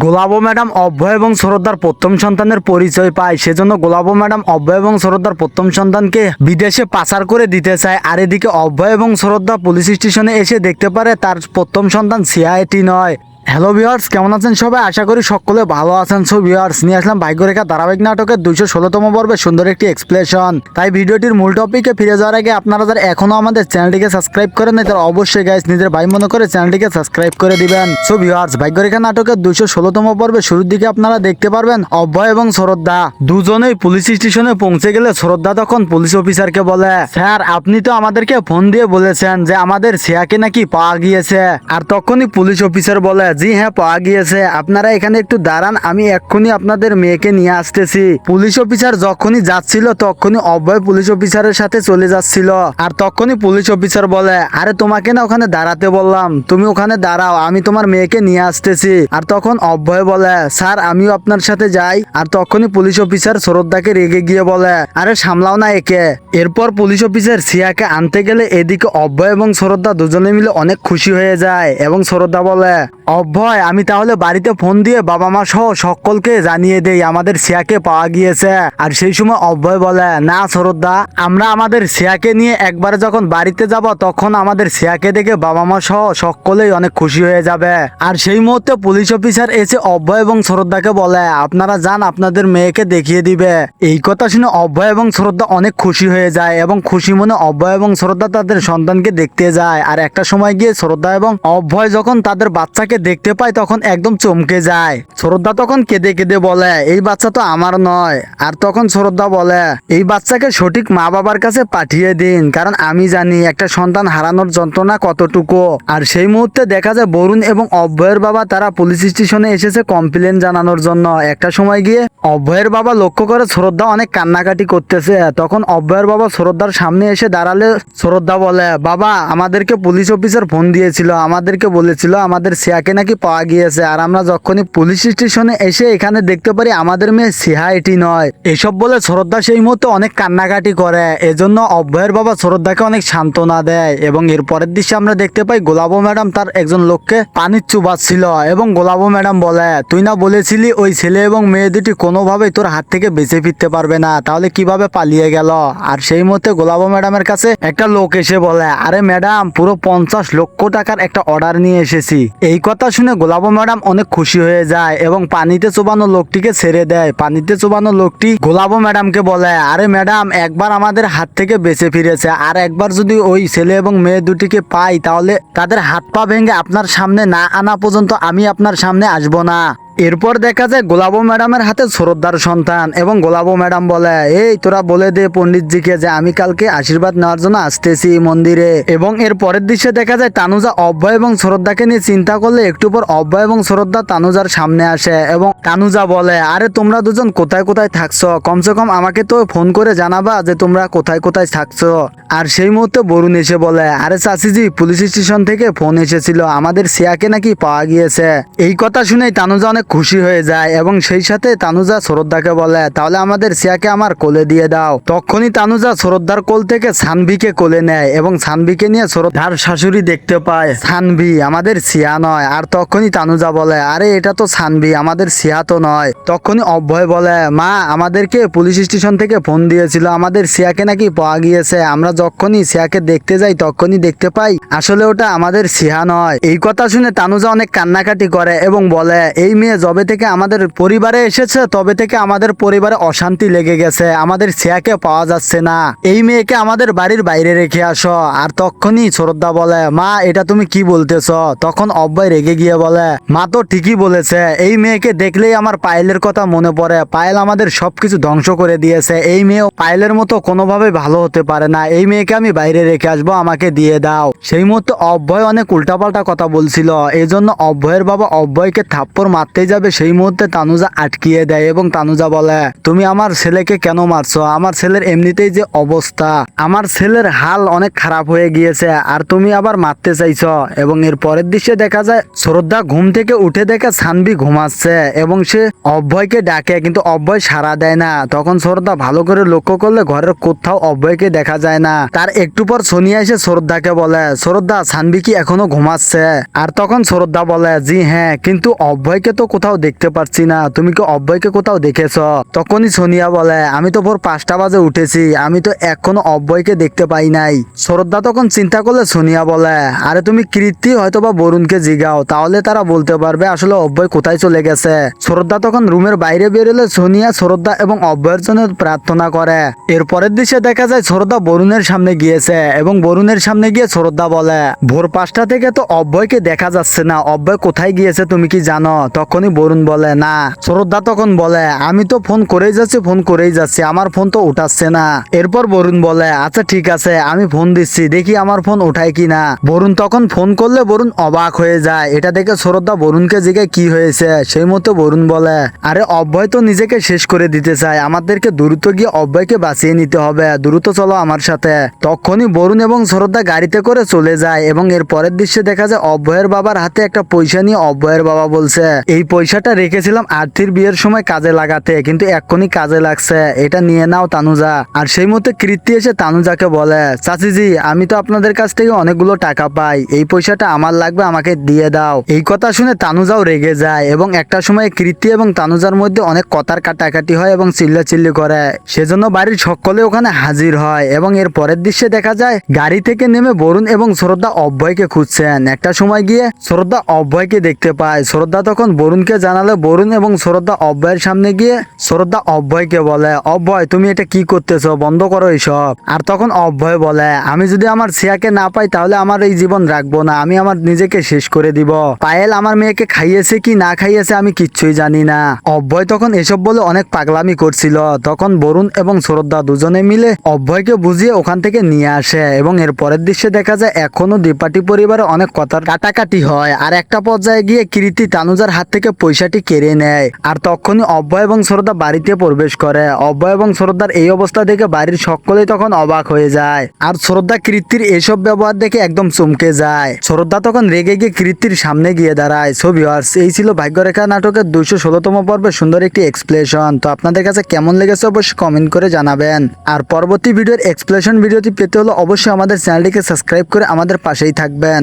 গোলাবো madam অভয় এবং শরদার প্রথম সন্তানের পরিচয় পায়। সেজন্য গোলাবো ম্যাডাম অভয় এবং শরদার প্রথম সন্তানকে বিদেশে পাচার করে দিতে চায়। আর এদিকে অভয় এবং শরদা পুলিশ স্টেশনে এসে দেখতে পারে তার প্রথম সন্তান সিআইটি নয়। হ্যালো ভিউয়ার্স কেমন আছেন সবাই? আশা করি সকলে ভালো আছেন। সো ভিউয়ার্স নিয়ে আসলাম ভাগ্যরেখা ধারাবাহিক নাটকের দুইশো ষোলোতম পর্বে সুন্দর একটি এক্সপ্লেশন তাই ভিডিওটির মূল টপিকে ফিরে যাওয়ার আগে আপনারা যারা এখনও আমাদের চ্যানেলটিকে সাবস্ক্রাইব করেন তারা অবশ্যই গাইস নিজের ভাই মনে করে চ্যানেলটিকে সাবস্ক্রাইব করে দিবেন। সো ভিউয়ার্স ভাগ্যরেখা নাটকের দুইশো ষোলোতম পর্বে শুরুর দিকে আপনারা দেখতে পারবেন অভয় এবং শ্রদ্ধা। দুজনেই পুলিশ স্টেশনে পৌঁছে গেলে শ্রদ্ধা তখন পুলিশ অফিসারকে বলে, স্যার, আপনি তো আমাদেরকে ফোন দিয়ে বলেছেন যে আমাদের সিয়াকে নাকি পাওয়া গিয়েছে। আর তখনই পুলিশ অফিসার বলে জি হ্যাঁ পাওয়া গিয়েছে। আপনারা এখানে একটু দাঁড়ান, আমি এক্ষুনি আপনাদের মেয়েকে নিয়ে আসতেছি। পুলিশ অফিসার যখনই যাচ্ছিল, তখনই অভয় পুলিশ অফিসারের সাথে চলে যাচ্ছিল। আর তখনই পুলিশ অফিসার বলে, আরে, তোমাকে না ওখানে দাঁড়াতে বললাম। তুমি ওখানে দাঁড়াও, আমি তোমার মেয়েকে নিয়ে আসতেছি। আর তখন অভয় বলে, স্যার, আমিও আপনার সাথে যাই। আর তখনই পুলিশ অফিসার শ্রদ্ধাকে রেগে গিয়ে বলে, আরে, সামলাও না একে। এরপর পুলিশ অফিসার সিয়াকে আনতে গেলে এদিকে অভয় এবং শ্রদ্ধা দুজনে মিলে অনেক খুশি হয়ে যায় এবং শ্রদ্ধা বলে অভয় আমি তাহলে বাড়িতে ফোন দিয়ে বাবা মা সহ সকলকে জানিয়ে দেই, আমাদের সিয়াকে পাওয়া গিয়েছে। আর সেই সময় অভয় বলে, না শ্রদ্ধা আমরা আমাদের সিয়াকে নিয়ে একবার যখন বাড়িতে যাব, তখন আমাদের সিয়াকে দেখে বাবা মা সহ সকলেই অনেক খুশি হয়ে যাবে। আর সেই মুহূর্তে পুলিশ অফিসার এসে অভয় এবং শ্রদ্ধাকে বলে, আপনারা যান, আপনাদের মেয়েকে দেখিয়ে দিবে। এই কথা শুনে অভয় এবং শ্রদ্ধা অনেক খুশি হয়ে যায় এবং খুশি মনে অভয় এবং শ্রদ্ধা তাদের সন্তানকে দেখতে যায়। আর একটা সময় গিয়ে শ্রদ্ধা এবং অভয় যখন তাদের বাচ্চাকে দেখতে পায় তখন একদম চমকে যায়। শ্রদ্ধা তখন কেঁদে কেঁদে বলে, এই বাচ্চা তো আমার নয়। আর তখন শ্রদ্ধা বলে, এই বাচ্চাকে সঠিক মা বাবার কাছে পাঠিয়ে দিন, কারণ আমি জানি একটা সন্তান হারানোর যন্ত্রণা কতটুকু। আর সেই মুহূর্তে দেখা যায় বরুণ এবং অভয়ের বাবা তারা পুলিশ স্টেশনে এসেছে কমপ্লেন জানানোর জন্য। একটা সময় গিয়ে অভয়ের বাবা লক্ষ্য করে শ্রদ্ধা অনেক কান্নাকাটি করতেছে। তখন অভয়ের বাবা শ্রদ্ধার সামনে এসে দাঁড়ালে শ্রদ্ধা বলে, বাবা, আমাদেরকে পুলিশ অফিসার ফোন দিয়েছিল, আমাদেরকে বলেছিল আমাদের সিয়াকে নাকি পাওয়া গিয়েছে। আর আমরা যখনই পুলিশ স্টেশনে এসে এখানে দেখতে পারি, আমাদের মেয়ে সিহা এটি নয়। এসব বলে শ্রদ্ধা সেই মুহূর্তে অনেক কান্নাকাটি করে। এজন্য অভয়ের বাবা শ্রদ্ধাকে অনেক সান্ত্বনা দেয় এবং এর পরের দৃশ্যে আমরা দেখতে পাই, গোলাবো ম্যাডাম তার একজন লোককে পানির চুবাচ্ছিল এবং গোলাবো ম্যাডাম বলে, তুই না বলেছিলি ওই ছেলে এবং মেয়ে দুটি কোনোভাবেই তোর হাত থেকে বেঁচে ফিরতে পারবে না, তাহলে কীভাবে পালিয়ে গেল? আর সেই মুহূর্তে গোলাবো ম্যাডামের কাছে একটা লোক এসে বলে, আরে ম্যাডাম, পুরো পঞ্চাশ লক্ষ টাকার একটা অর্ডার নিয়ে এসেছি। এই কথা শুনে গোলাপ ম্যাডাম অনেক খুশি হয়ে যায় এবং পানিতে চোবানো লোকটিকে ছেড়ে দেয়। পানিতে চোবানো লোকটি গোলাপ ম্যাডামকে বলে, আরে ম্যাডাম, একবার আমাদের হাত থেকে বেঁচে ফিরেছে। আর একবার যদি ওই ছেলে এবং মেয়ে দুটিকে পাই, তাহলে তাদের হাত পা ভেঙে আপনার সামনে না আনা পর্যন্ত আমি আপনার সামনে আসব না। এরপর দেখা যায় গোলাবো ম্যাডামের হাতে শ্রদ্ধার সন্তান এবং গোলাবো ম্যাডাম বলে, এই, তোরা বলে দে পণ্ডিতজিকে যে আমি কালকে আশীর্বাদ নেওয়ার জন্য আসতেছি মন্দিরে। এবং এর পরের দৃশ্যে দেখা যায় তানুজা অভয় এবং শ্রদ্ধাকে নিয়ে চিন্তা করলে একটু পর অভয় এবং শ্রদ্ধা তানুজার সামনে আসে এবং তানুজা বলে, আরে, তোমরা দুজন কোথায় কোথায় থাকছো? কমসে কম আমাকে তো ফোন করে জানাবা যে তোমরা কোথায় কোথায় থাকছো। আর সেই মুহূর্তে বরুণ এসে বলে, আরে চাষিজি, পুলিশ স্টেশন থেকে ফোন এসেছিল। আমাদের সিয়াকে নাকি পাওয়া গিয়েছে। এই কথা শুনেই তানুজা অনেক খুশি হয়ে যায় এবং সেই সাথে তানুজা শ্রদ্ধাকে বলে, তাহলে আমাদের সিয়াকে আমার কোলে দিয়ে দাও। তখনই তানুজা শ্রদ্ধার কোল থেকে সানভিকে কোলে নেয় এবং সানভিকে নিয়ে শ্রদ্ধার শাশুড়ি দেখতে পায়, সানভি, আমাদের সিয়া নয়। আর তখনই তানুজা বলে, আরে, এটা তো সানভি, আমাদের সিয়া তো নয়। তখনই অভয় বলে, মা, আমাদেরকে পুলিশ স্টেশন থেকে ফোন দিয়েছিল, আমাদের সিয়াকে নাকি পাওয়া গিয়েছে। আমরা যখনই সিয়াকে দেখতে যাই, তখনই দেখতে পাই, আসলে ওটা আমাদের সিয়া নয়। এই কথা শুনে তানুজা অনেক কান্নাকাটি করে এবং বলে, এই মেয়ে যবে থেকে আমাদের পরিবারে এসেছে, তবে থেকে আমাদের পরিবারে অশান্তি লেগে গেছে। আমাদের সিয়াকে পাওয়া যাচ্ছে না। এই মেয়েকে আমাদের বাড়ির বাইরে রেখে আসো। আর তখনই শ্রদ্ধা বলে, মা, এটা তুমি কি বলতেছ? তখন অব্যয় রেগে গিয়ে বলে, মা তো ঠিকই বলেছে, এই মেয়েকে দেখলেই আমার পায়েলের কথা মনে পড়ে। পায়েল আমাদের সবকিছু ধ্বংস করে দিয়েছে। এই মেয়ে পায়েলের মতো কোনোভাবে ভালো হতে পারে না। এই মেয়েকে আমি বাইরে রেখে আসব, আমাকে দিয়ে দাও। সেই মুহূর্তে অব্যয় অনেক উল্টাপাল্টা কথা বলছিল। এই জন্য অব্যয়ের বাবা অব্যয়কে থাপ্পড় মারতে যাবে, সেই মুহূর্তে তানুজা আটকিয়ে দেয় এবং তানুজা বলে, তুমি আমার ছেলেকে কেন মারছো? আমার ছেলের এমনিতেই যে অবস্থা। আমার ছেলের হাল অনেক খারাপ হয়ে গিয়েছে, আর তুমি আবার মারতে চাইছ। এবং এর পরের দৃশ্যে দেখা যায়, শ্রদ্ধা ঘুম থেকে উঠে দেখে সানবি ঘুমাচ্ছে এবং সে অভয়কে ডাকে, কিন্তু অভয় সাড়া দেয় না। তখন শ্রদ্ধা ভালো করে লক্ষ্য করলে ঘরের কোথাও অভয়কে দেখা যায় না। তার একটু পর সোনিয়া এসে শ্রদ্ধাকে বলে, শ্রদ্ধা, সানবি কি এখনও ঘুমাচ্ছে? আর তখন শ্রদ্ধা বলে, জি হ্যাঁ কিন্তু অভয়কে তো কোথাও দেখতে পাচ্ছি না। তুমি কি অব্যয়কে কোথাও দেখেছ? তখনই সোনিয়া বলে, আমি তো ভোর পাঁচটা বাজে উঠেছি। আমি তো এখনও অব্যয়কে দেখতে পাই নাই। শ্রদ্ধা তখন চিন্তা করলে সোনিয়া বলে, আরে তুমি কৃতি হয়তো বা বরুণকে জিগাও, তাহলে তারা বলতে পারবে আসলে অব্যয় কোথায় চলে গেছে। শ্রদ্ধা তখন রুমের বাইরে বেরোলে সোনিয়া শ্রদ্ধা এবং অব্যয়ের জন্য প্রার্থনা করে। এরপরের দৃশ্যে দেখা যায় শ্রদ্ধা বরুণের সামনে গিয়েছে এবং বরুণের সামনে গিয়ে শ্রদ্ধা বলে, ভোর পাঁচটা থেকে তো অব্যয়কে দেখা যাচ্ছে না। অব্যয় কোথায় গিয়েছে তুমি কি জানো? তখনই বরুণ বলে, না শ্রদ্ধা তখন বলে, আমি তো ফোন করেই যাচ্ছি, ফোন করেই যাচ্ছি, আমার ফোন তো উঠাচ্ছে না। এরপর বরুণ বলে আচ্ছা ঠিক আছে, আমি ফোন দিচ্ছি, দেখি আমার ফোন ওঠায় কি না। বরুণ তখন ফোন করলে বরুণ অবাক হয়ে যায়। এটা দেখে শ্রদ্ধা বরুণকে জিজ্ঞে কি হয়েছে? সেই মতো বরুণ বলে, আরে অব্যয় তো নিজেকে শেষ করে দিতে চায়, আমাদেরকে দ্রুত গিয়ে অব্যয়কে বাঁচিয়ে নিতে হবে, দ্রুত চলো আমার সাথে। তখনই বরুণ এবং শ্রদ্ধা গাড়িতে করে চলে যায় এবং এর পরের দৃশ্যে দেখা যায় অব্যয়ের বাবার হাতে একটা পয়সা নিয়ে অব্যয়ের বাবা বলছে, এই পয়সাটা রেখেছিলাম আর্থির বিয়ের সময় কাজে লাগাতে, কিন্তু এক্ষুনি কাজে লাগছে। এটা নিয়ে নাও তানুজা। আর সেই মতো কৃত্তি এসে তানুজাকে বলে, চাচিজি, আমি তো আপনাদের কাছ থেকে অনেকগুলো টাকা পাই। এই পয়সাটা আমার লাগবে, আমাকে দিয়ে দাও। এই কথা শুনে তানুজাও রেগে যায় এবং একটা সময় কৃত্তি এবং তানুজার মধ্যে অনেক কথার কাটাকাটি হয় এবং চিল্লাচিল্লি করে। সেজন্য বাড়ির সকলে ওখানে হাজির হয় এবং এর পরের দৃশ্যে দেখা যায়, গাড়ি থেকে নেমে বরুণ এবং শ্রদ্ধা অভয়কে খুঁজছেন। একটা সময় গিয়ে শ্রদ্ধা অভয়কে দেখতে পায়। শ্রদ্ধা তখন বরুণকে জানালে বরুণ এবং শ্রদ্ধা অভয়ের সামনে গিয়ে শ্রদ্ধা অভয়কে বলে, অভয়, তুমি এটা কি করতেছো? বন্ধ করো এইসব আর তখন অভয় বলে, আমি যদি আমার সিয়াকে না পাই তাহলে আমার এই জীবন রাখব না। আমি আমার নিজেকে শেষ করে দিব। পায়েল আমার মেয়েকে খাইয়েছে কি না খাইয়েছে আমি কিচ্ছুই জানি না। অভয় তখন এসব বলে অনেক পাগলামি করছিল। তখন বরুণ এবং শ্রদ্ধা দুজনে মিলে অভয়কে বুঝিয়ে ওখান থেকে নিয়ে আসে এবং এর পরের দৃশ্যে দেখা যায়, এখনও দ্বিপাঠি পরিবারে অনেক কথার কাটাকাটি হয়। আর একটা পর্যায়ে গিয়ে কৃতি তানুজার হাত থেকে পয়সাটি কেড়ে নেয়। আর তখনই অভয় এবং শ্রদ্ধা বাড়িতে প্রবেশ করে। অভয় এবং শ্রদ্ধার এই অবস্থা দেখে বাড়ির সকলেই তখন অবাক হয়ে যায়। আর শ্রদ্ধা কৃত্তির এসব ব্যবহার দেখে একদম চমকে যায়। শ্রদ্ধা তখন রেগে গিয়ে কৃত্তির সামনে গিয়ে দাঁড়ায়। ভিউয়ার্স এই ছিল ভাগ্যরেখা নাটকের দুইশো ষোলোতম পর্বে সুন্দর একটি এক্সপ্লেশন তো আপনাদের কাছে কেমন লেগেছে অবশ্যই কমেন্ট করে জানাবেন। আর পরবর্তী ভিডিওর এক্সপ্লেশন ভিডিওটি পেতে হলে অবশ্যই আমাদের চ্যানেলটিকে সাবস্ক্রাইব করে আমাদের পাশেই থাকবেন।